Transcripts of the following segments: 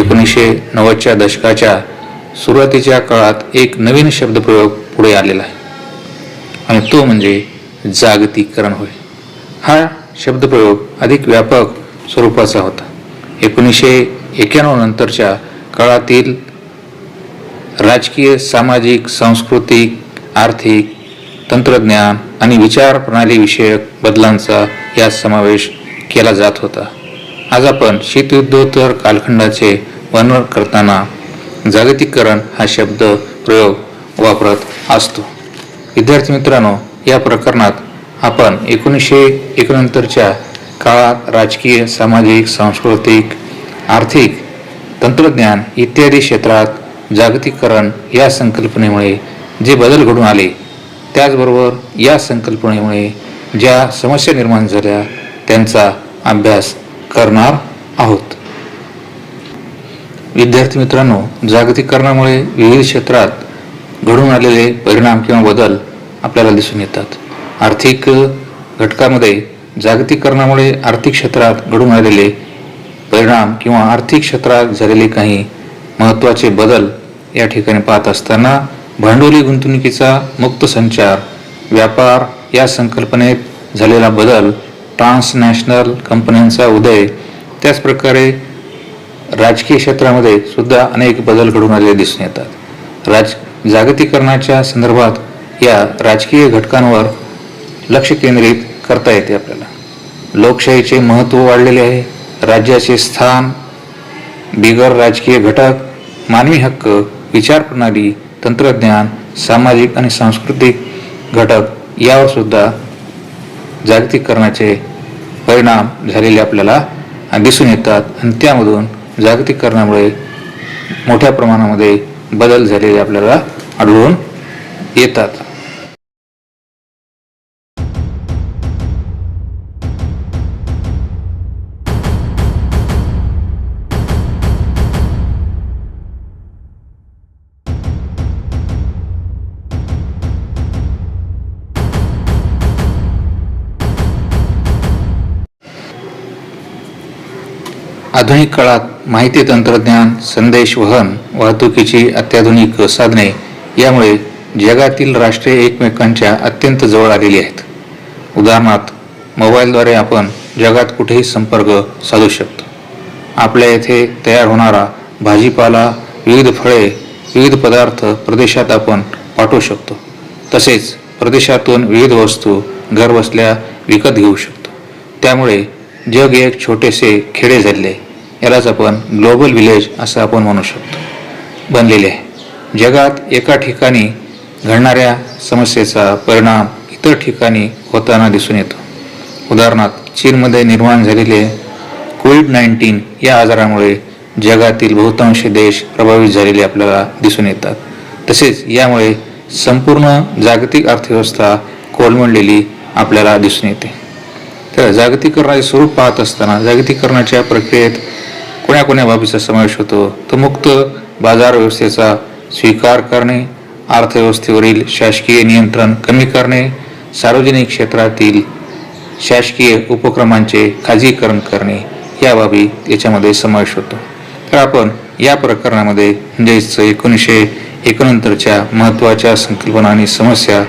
एकोणीसशे नव्वदच्या दशकाच्या सुरुवातीच्या काळात एक नवीन शब्दप्रयोग पुढे आलेला आहे. आणि तो म्हणजे जागतिकरण होय. हा शब्दप्रयोग अधिक व्यापक स्वरूपाचा होता. एकोणीसशे एक्क्याण्णव नंतरच्या काळातील राजकीय सामाजिक सांस्कृतिक आर्थिक तंत्रज्ञान आणि विचार प्रणालीविषयक बदलांचा यात समावेश केला जात होता. आज आपण शीतयुद्धोत्तर कालखंडाचे वर्णन करताना जागतिकरण हा शब्द प्रयोग वापरत असतो. विद्यार्थी मित्रांनो या प्रकरणात आपण एकोणीसशे एकोणनंतरच्या काळात राजकीय सामाजिक सांस्कृतिक आर्थिक तंत्रज्ञान इत्यादी क्षेत्रात जागतिकरण या संकल्पनेमुळे जे बदल घडून आले त्याचबरोबर या संकल्पनेमुळे ज्या समस्या निर्माण झाल्या त्यांचा अभ्यास करणार आहोत. विद्यार्थी मित्रांनो जागतिकीकरणामुळे विविध क्षेत्रात घडून आलेले परिणाम किंवा बदल आपल्याला दिसून येतात. आर्थिक घटकामध्ये जागतिकीकरणामुळे आर्थिक क्षेत्रात घडून आलेले परिणाम किंवा आर्थिक क्षेत्रात झालेले काही महत्त्वाचे बदल या ठिकाणी पाहत असताना भांडवली गुंतवणुकीचा मुक्त संचार व्यापार या संकल्पनेत झालेला बदल ट्रान्सनॅशनल कंपन्यांचा उदय त्याचप्रकारे राजकीय क्षेत्रामध्ये सुद्धा अनेक बदल घडून आलेले दिसून येतात. राज जागतिकीकरणाच्या संदर्भात या राजकीय घटकांवर लक्ष केंद्रित करता येते आपल्याला. लोकशाहीचे महत्त्व वाढलेले आहे. राज्याचे स्थान बिगर राजकीय घटक मानवी हक्क विचारप्रणाली तंत्रज्ञान सामाजिक आणि सांस्कृतिक घटक यावर सुद्धा जागतिकीकरणाचे परिणाम झालेले आपल्याला दिसून येतात. आणि त्यामधून जागतिकीकरणामुळे मोठ्या प्रमाणामध्ये बदल झालेले आपल्याला आढळून येतात. आधुनिक काळात माहिती तंत्रज्ञान संदेश वहन वाहतुकीची अत्याधुनिक साधने यामुळे जगातील राष्ट्रे एकमेकांच्या अत्यंत जवळ आलेली आहेत. उदाहरणार्थ मोबाईलद्वारे आपण जगात कुठेही संपर्क साधू शकतो. आपल्या येथे तयार होणारा भाजीपाला विविध फळे विविध पदार्थ प्रदेशात आपण पाठवू शकतो. तसेच प्रदेशातून विविध वस्तू घरबसल्या विकत घेऊ शकतो. त्यामुळे जग एक छोटेसे खेडे झाले यालाच आपण ग्लोबल विलेज असं आपण म्हणू शकतो. बनलेले आहे. जगात एका ठिकाणी घडणाऱ्या समस्येचा परिणाम इतर ठिकाणी होताना दिसून येतो. उदाहरणार्थ चीनमध्ये निर्माण झालेले कोविड नाईन्टीन या आजारामुळे जगातील बहुतांश देश प्रभावित झालेले आपल्याला दिसून येतात. तसेच यामुळे संपूर्ण जागतिक अर्थव्यवस्था कोलमडलेली आपल्याला दिसून येते. तर जागतिकरणाचे स्वरूप पाहत असताना जागतिकरणाच्या प्रक्रियेत कोण्या कोण्या बाबीचा समावेश होतो. तर मुक्त बाजार व्यवस्थेचा स्वीकार करणे अर्थव्यवस्थेवरील शासकीय नियंत्रण कमी करणे सार्वजनिक क्षेत्रातील शासकीय उपक्रमांचे खाजगीकरण करणे या बाबी याच्यामध्ये समावेश होतो. तर आपण या प्रकरणामध्ये म्हणजेच एकोणीसशे एकोणनंतरच्या महत्त्वाच्या संकल्पना आणि समस्या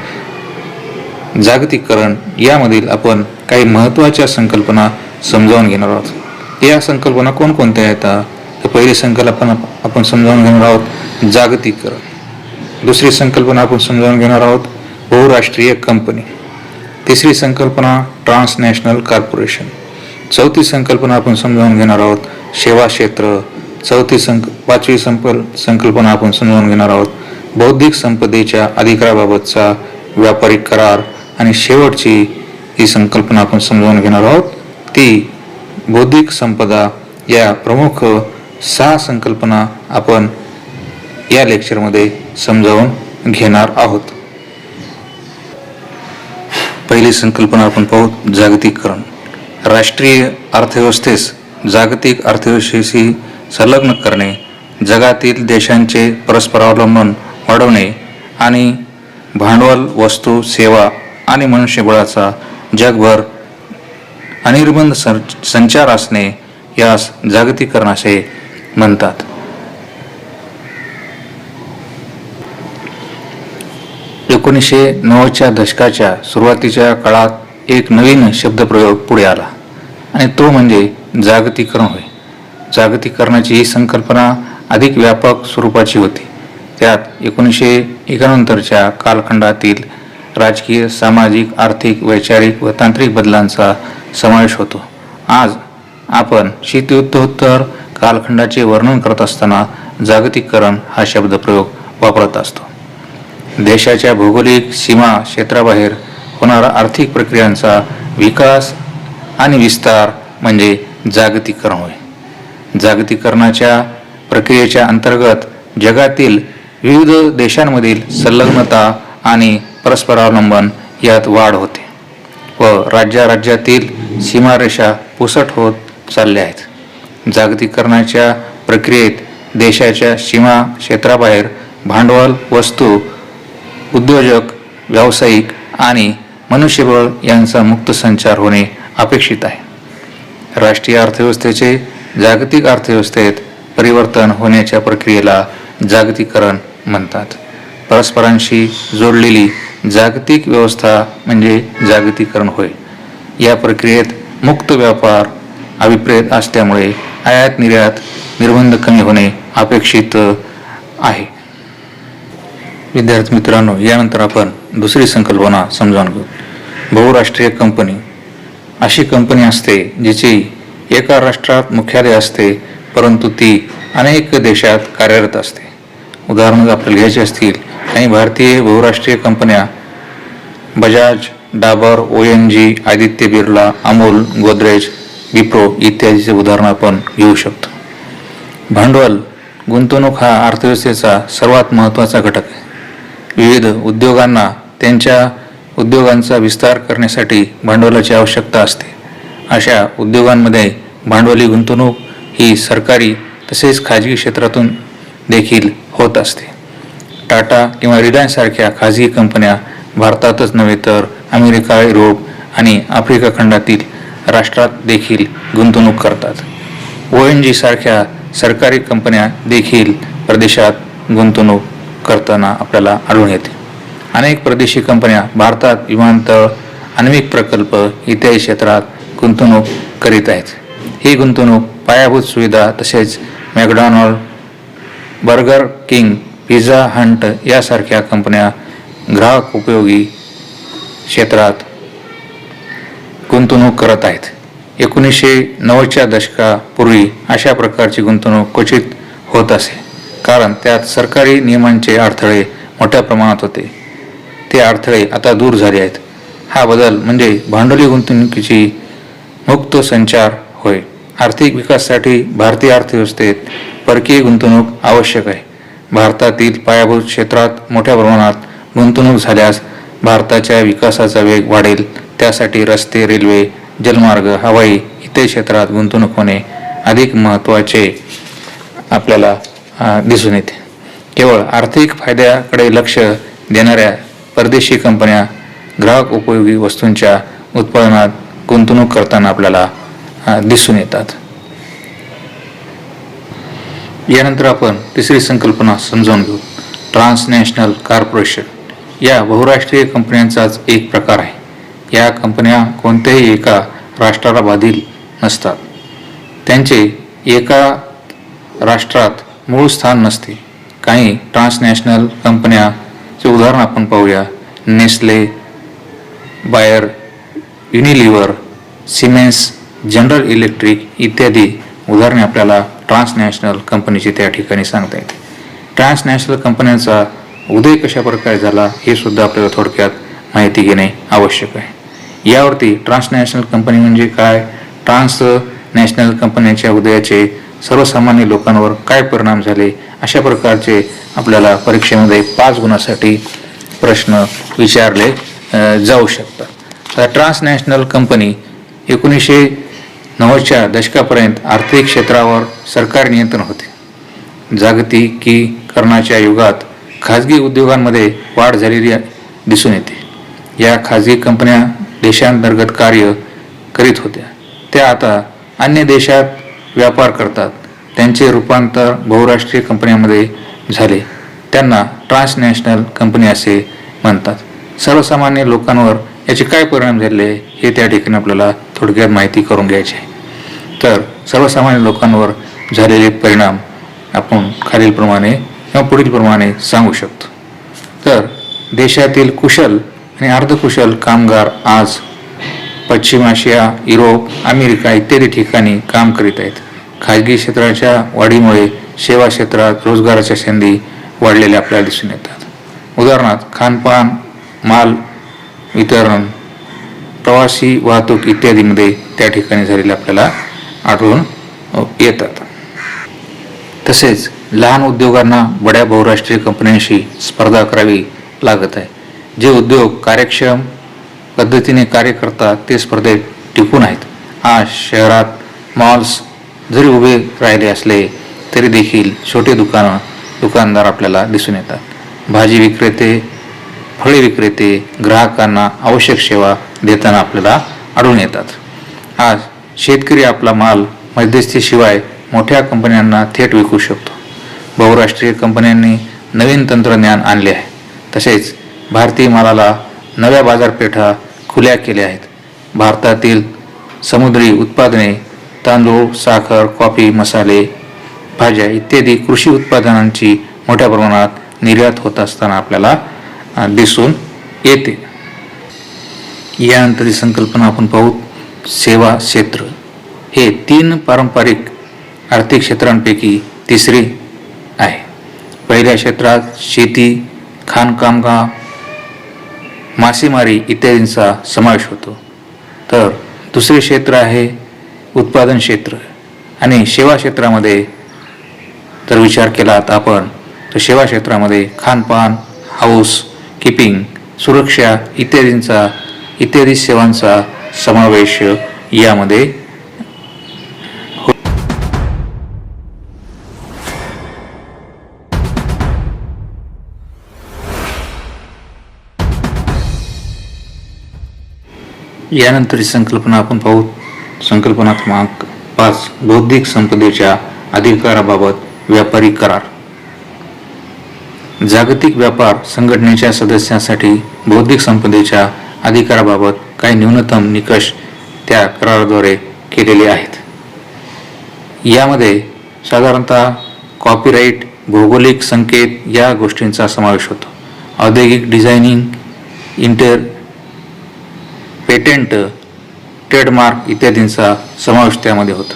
जागतिकरण यामधील आपण काही महत्त्वाच्या संकल्पना समजावून घेणार आहोत. या संकल्पना कोणकोणत्या येतात तर पहिली संकल्पना आपण समजावून घेणार आहोत जागतिकीकरण. दुसरी संकल्पना आपण समजावून घेणार आहोत बहुराष्ट्रीय कंपनी. तिसरी संकल्पना ट्रान्सनॅशनल कॉर्पोरेशन. चौथी संकल्पना आपण समजावून घेणार आहोत सेवा क्षेत्र. चौथी संक पाचवी संकल संकल्पना आपण समजावून घेणार आहोत बौद्धिक संपदेच्या अधिकाराबाबतचा व्यापारिक करार. आणि शेवटची ही संकल्पना आपण समजावून घेणार आहोत ती बौद्धिक संपदा या प्रमुख सहा संकल्पना आपण या लेक्चरमध्ये समजावून घेणार आहोत. पहिली संकल्पना आपण पाहू जागतिककरण. राष्ट्रीय अर्थव्यवस्थेस जागतिक अर्थव्यवस्थेशी संलग्न करणे जगातील देशांचे परस्परावलंबन वाढवणे आणि भांडवल वस्तू सेवा आणि मनुष्यबळाचा जगभर अनिर्बंध संचार असणे यास जागतिकरण असे म्हणतात. एकोणीसशे नव्वदच्या दशकाच्या सुरुवातीच्या काळात एक नवीन शब्दप्रयोग पुढे आला आणि तो म्हणजे जागतिकरण होय. जागतिकरणाची ही संकल्पना अधिक व्यापक स्वरूपाची होती. त्यात एकोणीसशे एकानंतरच्या कालखंडातील राजकीय सामाजिक आर्थिक वैचारिक व तांत्रिक बदलांचा समावेश होतो. आज आपण शीतयुद्धोत्तर कालखंडाचे वर्णन करत असताना जागतिकरण हा शब्दप्रयोग वापरत असतो. देशाच्या भौगोलिक सीमा क्षेत्राबाहेर होणारा आर्थिक प्रक्रियांचा विकास आणि विस्तार म्हणजे जागतिकरण होय. जागतिकरणाच्या प्रक्रियेच्या अंतर्गत जगातील विविध देशांमधील संलग्नता आणि परस्परावलंबन यात वाढ होते. व राज्या राज्यातील सीमारेषा पुसट होत चालल्या आहेत. जागतिकरणाच्या प्रक्रियेत देशाच्या सीमा क्षेत्राबाहेर भांडवल वस्तू उद्योजक व्यावसायिक आणि मनुष्यबळ यांचा मुक्त संचार होणे अपेक्षित आहे. राष्ट्रीय अर्थव्यवस्थेचे जागतिक अर्थव्यवस्थेत परिवर्तन होण्याच्या प्रक्रियेला जागतिकरण म्हणतात. परस्परांशी जोडलेली जागतिक व्यवस्था म्हणजे जागतिकरण होय. या प्रक्रियेत मुक्त व्यापार अभिप्रेत असल्यामुळे आयात निर्यात निर्बंध कमी होणे अपेक्षित आहे. विद्यार्थी मित्रांनो यानंतर आपण दुसरी संकल्पना समजावून घेऊ. बहुराष्ट्रीय कंपनी. अशी कंपनी असते जिची एका राष्ट्रात मुख्यालय असते परंतु ती अनेक देशात कार्यरत असते. उदाहरणं आपल्याला घ्यायची असतील काही भारतीय बहुराष्ट्रीय कंपन्या Bajaj Dabur O N G Aditya Birla Amul Godrej Wipro इत्यादीचे उदाहरण आपण घेऊ शकतो. भांडवल गुंतवणूक हा अर्थव्यवस्थेचा सर्वात महत्त्वाचा घटक आहे. विविध उद्योगांना त्यांच्या उद्योगांचा विस्तार करण्यासाठी भांडवलाची आवश्यकता असते. अशा उद्योगांमध्ये भांडवली गुंतवणूक ही सरकारी तसेच खाजगी क्षेत्रातून देखील होत असते. टाटा किंवा रिलायन्ससारख्या खाजगी कंपन्या भारतातच नव्हे तर अमेरिका युरोप आणि आफ्रिका खंडातील राष्ट्रात देखील गुंतवणूक करतात. ओ एन जी सारख्या सरकारी कंपन्या देखील प्रदेशात गुंतवणूक करताना आपल्याला आढळून येते. अनेक परदेशी कंपन्या भारतात विमानतळ आण्विक प्रकल्प इत्यादी क्षेत्रात गुंतवणूक करीत आहेत. ही गुंतवणूक पायाभूत सुविधा तसेच McDonald Burger King Pizza Hut यासारख्या कंपन्या ग्राहक उपयोगी क्षेत्रात गुंतवणूक करत आहेत. एकोणीसशे नव्वदच्या दशकापूर्वी अशा प्रकारची गुंतवणूक क्वचित होत असे कारण त्यात सरकारी नियमांचे अडथळे मोठ्या प्रमाणात होते. ते अडथळे आता दूर झाले आहेत. हा बदल म्हणजे भांडवली गुंतवणुकीची मुक्त संचार होय. आर्थिक विकासासाठी भारतीय अर्थव्यवस्थेत परकीय गुंतवणूक आवश्यक आहे. भारतातील पायाभूत क्षेत्रात मोठ्या प्रमाणात गुंतवणूक झाल्यास भारताच्या विकासाचा वेग वाढेल. त्यासाठी रस्ते रेल्वे जलमार्ग हवाई इतर क्षेत्रात गुंतवणूक होणे अधिक महत्त्वाचे आपल्याला दिसून येते. केवळ आर्थिक फायद्याकडे लक्ष देणाऱ्या परदेशी कंपन्या ग्राहक उपयोगी वस्तूंच्या उत्पादनात गुंतवणूक करताना आपल्याला दिसून येतात. यानंतर आपण तिसरी संकल्पना समजावून घेऊ. ट्रान्सनॅशनल कॉर्पोरेशन या बहुराष्ट्रीय कंपन्यांचाच एक प्रकार आहे. या कंपन्या कोणत्याही एका राष्ट्राला बाधील नसतात. त्यांचे एका राष्ट्रात मूळ स्थान नसते. काही ट्रान्सनॅशनल कंपन्याचे उदाहरण आपण पाहूया. Nestle Bayer Unilever Siemens General Electric इत्यादी उदाहरणे आपल्याला ट्रान्सनॅशनल कंपनीची त्या ठिकाणी सांगता येते. ट्रान्सनॅशनल कंपन्यांचा उदय कशा प्रकारे झाला हे सुद्धा आपल्याला थोडक्यात माहिती घेणे आवश्यक आहे. यावरती ट्रान्सनॅशनल कंपनी म्हणजे काय? ट्रान्स नॅशनल कंपन्यांच्या उदयाचे सर्वसामान्य लोकांवर काय परिणाम झाले? अशा प्रकारचे आपल्याला परीक्षेमध्ये पाच गुणासाठी प्रश्न विचारले जाऊ शकतात. तर ट्रान्सनॅशनल कंपनी एकोणीसशे नव्वदच्या दशकापर्यंत आर्थिक क्षेत्रावर सरकार नियंत्रण होते. जागतिकीकरणाच्या युगात खाजगी उद्योगांमध्ये वाढ झालेली दिसून येते. या खाजगी कंपन्या देशांतर्गत कार्य करीत होत्या. त्या आता अन्य देशात व्यापार करतात. त्यांचे रूपांतर बहुराष्ट्रीय कंपन्यांमध्ये झाले. त्यांना ट्रान्सनॅशनल कंपनी असे म्हणतात. सर्वसामान्य लोकांवर याचे काय परिणाम झाले हे त्या ठिकाणी आपल्याला थोडक्यात माहिती करून घ्यायची आहे. तर सर्वसामान्य लोकांवर झालेले परिणाम आपण खालीलप्रमाणे किंवा पुढीलप्रमाणे सांगू शकतो. तर देशातील कुशल आणि अर्धकुशल कामगार आज पश्चिम आशिया युरोप अमेरिका इत्यादी ठिकाणी काम करीत आहेत. खाजगी क्षेत्राच्या वाढीमुळे सेवा क्षेत्रात रोजगाराच्या संधी वाढलेल्या आपल्याला दिसून येतात. उदाहरणार्थ खानपान माल वितरण प्रवासी वाहतूक इत्यादीमध्ये त्या ठिकाणी झालेले आपल्याला आढळून येतात. तसेच लहान उद्योगांना बड्या बहुराष्ट्रीय कंपन्यांशी स्पर्धा करावी लागत आहे. जे उद्योग कार्यक्षम पद्धतीने कार्य करतात ते स्पर्धेत टिकून आहेत. आज शहरात मॉल्स जरी उभे राहिले असले तरी देखील छोटे दुकानं दुकानदार आपल्याला दिसून येतात. भाजी विक्रेते फळे विक्रेते ग्राहकांना आवश्यक सेवा देताना आपल्याला आढळून येतात. आज शेतकरी आपला माल मध्यस्थीशिवाय मोठ्या कंपन्यांना थेट विकू शकतो. बहुराष्ट्रीय कंपन्यांनी नवीन तंत्रज्ञान आणले आहे. तसेच भारतीय मालाला नव्या बाजारपेठा खुल्या केल्या आहेत. भारतातील समुद्री उत्पादने तांदूळ साखर कॉफी मसाले भाज्या इत्यादी कृषी उत्पादनांची मोठ्या प्रमाणात निर्यात होत असताना आपल्याला दिसून येते. यानंतरची संकल्पना आपण पाहू. सेवा क्षेत्र. हे तीन पारंपरिक आर्थिक क्षेत्रांपैकी तिसरे आहे. पहिल्या क्षेत्रात शेती खाणकामकाम मासेमारी इत्यादींचा समावेश होतो. तर दुसरे क्षेत्र आहे उत्पादन क्षेत्र. आणि सेवा क्षेत्रामध्ये जर विचार केला तर आपण तर सेवा क्षेत्रामध्ये खानपान हाऊस किपिंग सुरक्षा इत्यादींचा इत्यादी सेवांचा समावेश यामध्ये यानंतर ही संकल्पना आपण पाहू. संकल्पना क्रमांक पाच. बौद्धिक संपदेच्या अधिकाराबाबत व्यापारी करार. जागतिक व्यापार संघटनेच्या सदस्यांसाठी बौद्धिक संपदेच्या अधिकाराबाबत काही न्यूनतम निकष त्या कराराद्वारे केलेले आहेत. यामध्ये साधारणतः कॉपीराईट भौगोलिक संकेत या गोष्टींचा समावेश होतो. औद्योगिक डिझायनिंग इंटर पेटेंट ट्रेडमार्क इत्यादींचा समावेश त्यामध्ये होतो.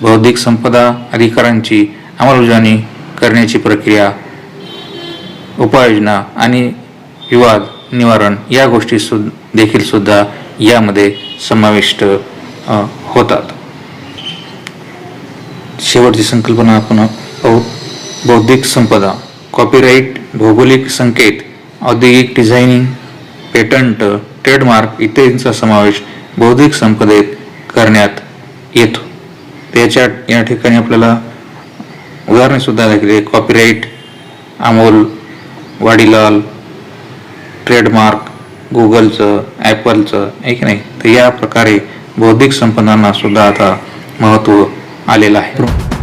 बौद्धिक संपदा अधिकारांची अंमलबजावणी करण्याची प्रक्रिया उपाययोजना आणि विवाद निवारण या गोष्टी सु देखील सुद्धा यामध्ये समाविष्ट होतात. शेवटची संकल्पना आपण पाहू. बौद्धिक संपदा कॉपीराईट भौगोलिक संकेत औद्योगिक डिझायनिंग पेटंट ट्रेडमार्क इत्यादींचा समावेश बौद्धिक संपदेत करण्यात येतो. त्याच्या या ठिकाणी आपल्याला उदाहरणे सुद्धा दाखवली कॉपीराईट अमोल वाडीलाल ट्रेडमार्क गुगलचं ॲपलचं आहे की नाही? तर या प्रकारे बौद्धिक संपदांना सुद्धा आता महत्त्व आलेलं आहे.